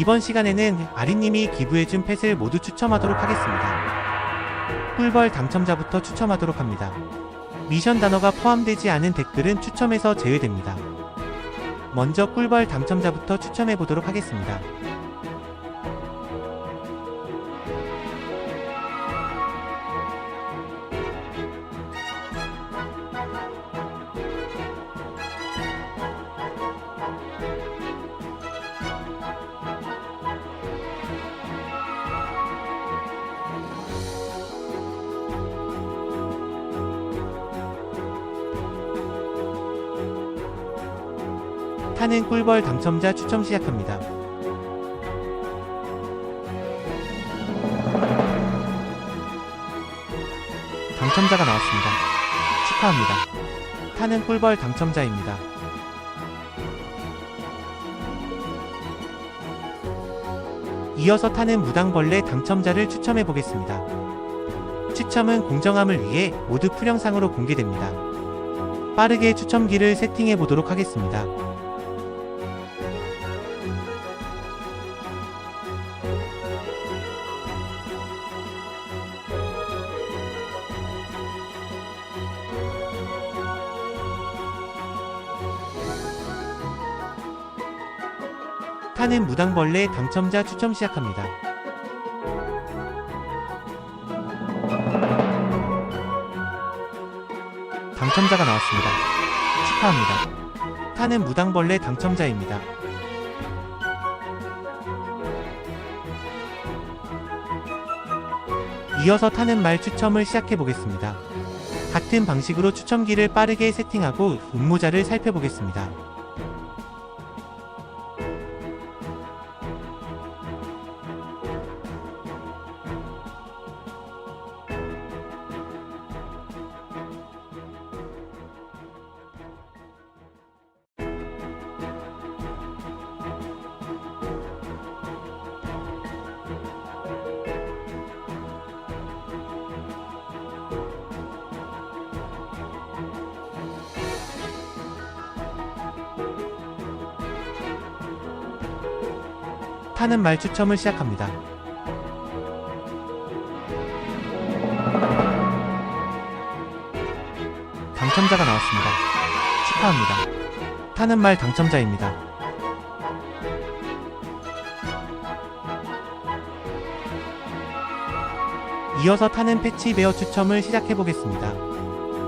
이번 시간에는 아리님이 기부해준 펫을 모두 추첨하도록 하겠습니다. 꿀벌 당첨자부터 추첨하도록 합니다. 미션 단어가 포함되지 않은 댓글은 추첨에서 제외됩니다. 먼저 꿀벌 당첨자부터 추첨해 보도록 하겠습니다. 타는 꿀벌 당첨자 추첨 시작합니다. 당첨자가 나왔습니다. 축하합니다. 타는 꿀벌 당첨자입니다. 이어서 타는 무당벌레 당첨자를 추첨해 보겠습니다. 추첨은 공정함을 위해 모두 풀영상으로 공개됩니다. 빠르게 추첨기를 세팅해 보도록 하겠습니다. 타는 무당벌레 당첨자 추첨 시작합니다. 당첨자가 나왔습니다. 축하합니다. 타는 무당벌레 당첨자입니다. 이어서 타는 말 추첨을 시작해 보겠습니다. 같은 방식으로 추첨기를 빠르게 세팅하고 음모자를 살펴보겠습니다. 타는 말 추첨을 시작합니다. 당첨자가 나왔습니다. 축하합니다. 타는 말 당첨자입니다. 이어서 타는 패치 베어 추첨을 시작해 보겠습니다.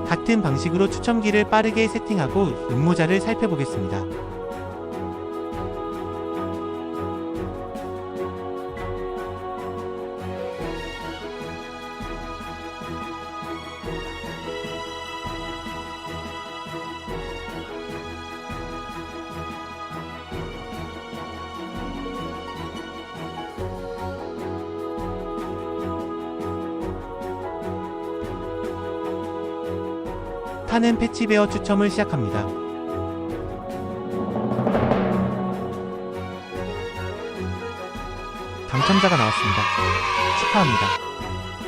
같은 방식으로 추첨기를 빠르게 세팅하고 음모자를 살펴보겠습니다. 타는 패치베어 추첨을 시작합니다. 당첨자가 나왔습니다. 축하합니다.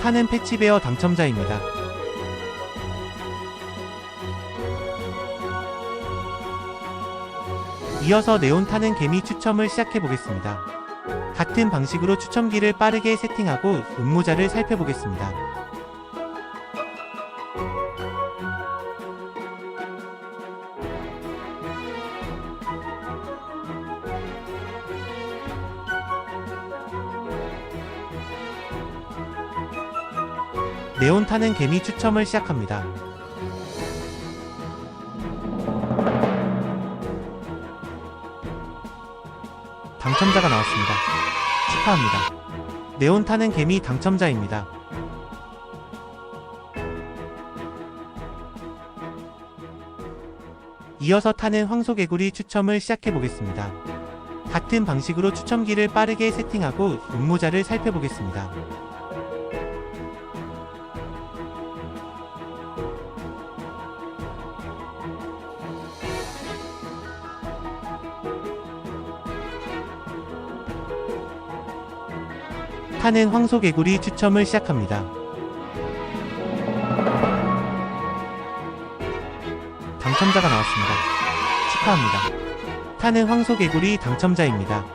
타는 패치베어 당첨자입니다. 이어서 네온 타는 개미 추첨을 시작해 보겠습니다. 같은 방식으로 추첨기를 빠르게 세팅하고 음모자를 살펴보겠습니다. 네온 타는 개미 추첨을 시작합니다. 당첨자가 나왔습니다. 축하합니다. 네온 타는 개미 당첨자입니다. 이어서 타는 황소개구리 추첨을 시작해 보겠습니다. 같은 방식으로 추첨기를 빠르게 세팅하고 음모자를 살펴보겠습니다. 하는 황소개구리 추첨을 시작합니다. 당첨자가 나왔습니다. 축하합니다. 타는 황소개구리 당첨자입니다.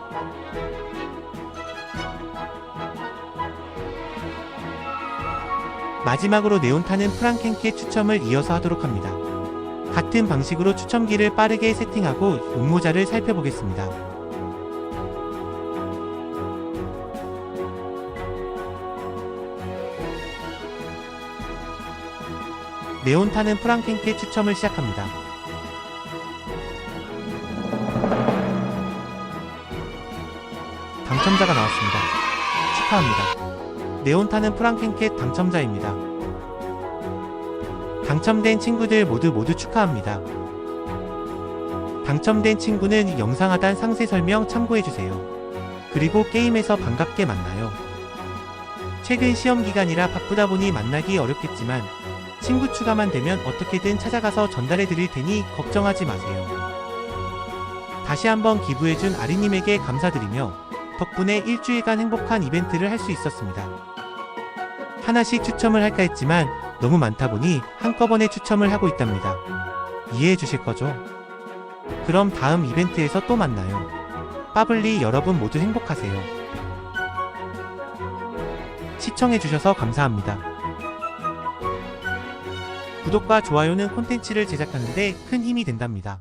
마지막으로 네온타는 프랑켄케 추첨을 이어서 하도록 합니다. 같은 방식으로 추첨기를 빠르게 세팅하고 용모자를 살펴보겠습니다. 네온타는 프랑켄케 추첨을 시작합니다. 당첨자가 나왔습니다. 축하합니다. 네온타는 프랑켄켓 당첨자입니다. 당첨된 친구들 모두 모두 축하합니다. 당첨된 친구는 영상 하단 상세 설명 참고해주세요. 그리고 게임에서 반갑게 만나요. 최근 시험 기간이라 바쁘다 보니 만나기 어렵겠지만 친구 추가만 되면 어떻게든 찾아가서 전달해 드릴 테니 걱정하지 마세요. 다시 한번 기부해준 아리님에게 감사드리며 덕분에 일주일간 행복한 이벤트를 할 수 있었습니다. 하나씩 추첨을 할까 했지만 너무 많다 보니 한꺼번에 추첨을 하고 있답니다. 이해해 주실 거죠? 그럼 다음 이벤트에서 또 만나요. 빠블리 여러분 모두 행복하세요. 시청해 주셔서 감사합니다. 구독과 좋아요는 콘텐츠를 제작하는 데 큰 힘이 된답니다.